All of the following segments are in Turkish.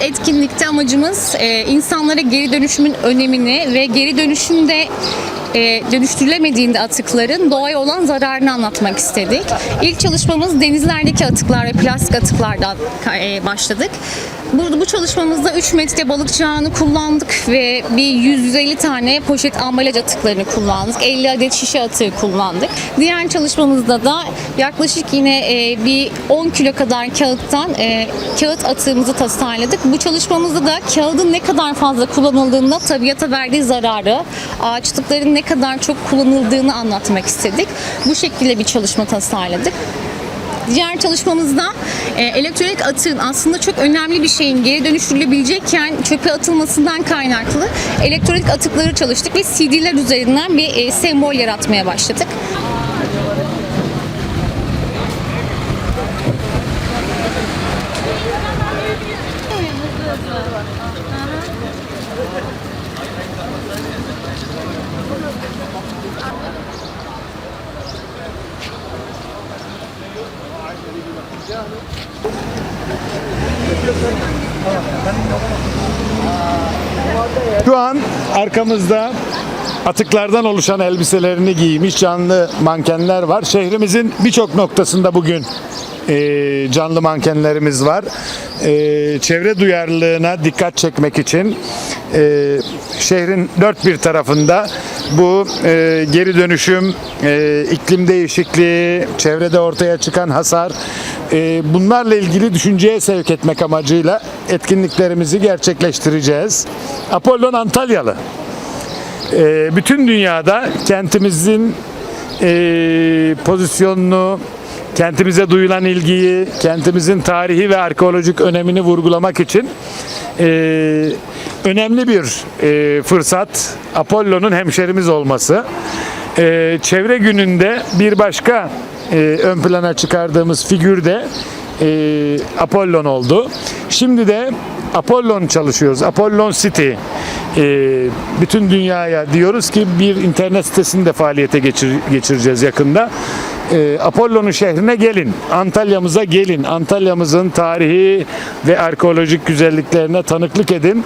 Etkinlikte amacımız e, insanlara geri dönüşümün önemini ve geri dönüşümde e, dönüştürülemediğinde atıkların doğaya olan zararını anlatmak istedik. İlk çalışmamız denizlerdeki atıklar ve plastik atıklardan e, başladık. Burada bu çalışmamızda 3 metre balıkçı ağını kullandık ve bir 150 tane poşet ambalaj atıklarını kullandık. 50 adet şişe atığı kullandık. Diğer çalışmamızda da yaklaşık yine e, bir 10 kilo kadar kağıttan e, kağıt atığımızı tasarladık. Bu çalışmamızda da kağıdın ne kadar fazla kullanıldığında tabiata verdiği zararı, ağaçlıkların ne kadar çok kullanıldığını anlatmak istedik. Bu şekilde bir çalışma tasarladık. Diğer çalışmamızda e, elektronik atığın aslında çok önemli bir şeyin geri dönüştürülebilecekken çöpe atılmasından kaynaklı elektronik atıkları çalıştık ve CD'ler üzerinden bir e, sembol yaratmaya başladık. Şu an arkamızda atıklardan oluşan elbiselerini giymiş canlı mankenler var. Şehrimizin birçok noktasında bugün e, canlı mankenlerimiz var. E, çevre duyarlılığına dikkat çekmek için e, şehrin dört bir tarafında bu e, geri dönüşüm, e, iklim değişikliği, çevrede ortaya çıkan hasar e, bunlarla ilgili düşünceye sevk etmek amacıyla etkinliklerimizi gerçekleştireceğiz. Apollon Antalyalı. E, bütün dünyada kentimizin e, pozisyonunu, kentimize duyulan ilgiyi, kentimizin tarihi ve arkeolojik önemini vurgulamak için e, önemli bir e, fırsat Apollo'nun hemşerimiz olması. E, çevre gününde bir başka e, ön plana çıkardığımız figür de e, Apollon oldu. Şimdi de Apollon çalışıyoruz. Apollon City. E, bütün dünyaya diyoruz ki bir internet sitesini de faaliyete geçir, geçireceğiz yakında. E, Apollon'un şehrine gelin. Antalya'mıza gelin. Antalya'mızın tarihi ve arkeolojik güzelliklerine tanıklık edin.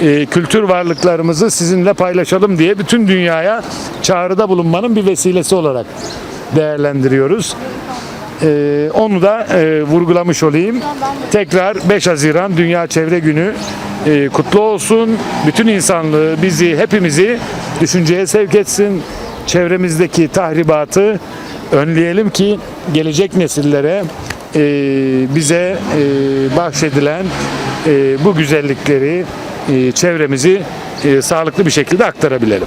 E, kültür varlıklarımızı sizinle paylaşalım diye bütün dünyaya çağrıda bulunmanın bir vesilesi olarak değerlendiriyoruz. Ee, onu da e, vurgulamış olayım. Tekrar 5 Haziran Dünya Çevre Günü e, kutlu olsun. Bütün insanlığı, bizi, hepimizi düşünceye sevk etsin. Çevremizdeki tahribatı önleyelim ki gelecek nesillere e, bize e, bahşedilen e, bu güzellikleri, e, çevremizi e, sağlıklı bir şekilde aktarabilelim.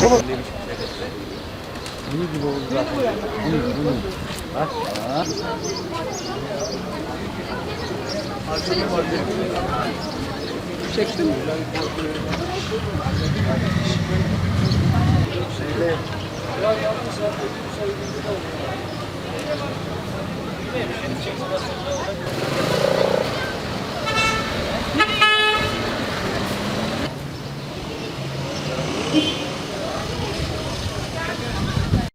Şunu. Bunu gibi oldu zaten. Bunu, bunu. Bak. Çektin mi? Şeyde. Ya yalnız saat dediğim sayı bilgi de olmuyor. Çeksin aslında.